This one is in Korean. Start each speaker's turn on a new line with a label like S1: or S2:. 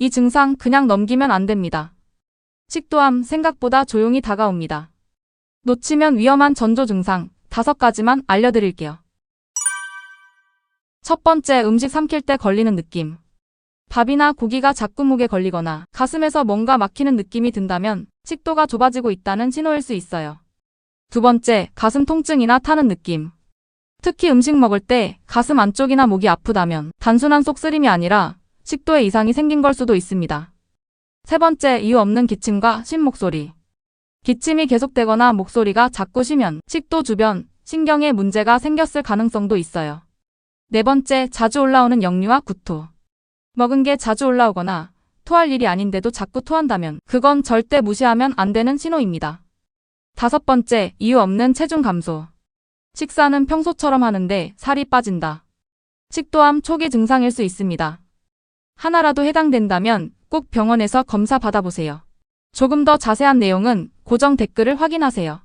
S1: 이 증상 그냥 넘기면 안 됩니다. 식도암 생각보다 조용히 다가옵니다. 놓치면 위험한 전조 증상 다섯 가지만 알려드릴게요. 첫 번째 음식 삼킬 때 걸리는 느낌. 밥이나 고기가 자꾸 목에 걸리거나 가슴에서 뭔가 막히는 느낌이 든다면 식도가 좁아지고 있다는 신호일 수 있어요. 두 번째, 가슴 통증이나 타는 느낌. 특히 음식 먹을 때 가슴 안쪽이나 목이 아프다면 단순한 속쓰림이 아니라 식도에 이상이 생긴 걸 수도 있습니다. 세 번째, 이유 없는 기침과 쉰 목소리. 기침이 계속되거나 목소리가 자꾸 쉬면 식도 주변 신경에 문제가 생겼을 가능성도 있어요. 네 번째, 자주 올라오는 역류와 구토. 먹은 게 자주 올라오거나 토할 일이 아닌데도 자꾸 토한다면 그건 절대 무시하면 안 되는 신호입니다. 다섯 번째, 이유 없는 체중 감소. 식사는 평소처럼 하는데 살이 빠진다. 식도암 초기 증상일 수 있습니다. 하나라도 해당된다면 꼭 병원에서 검사 받아보세요. 조금 더 자세한 내용은 고정 댓글을 확인하세요.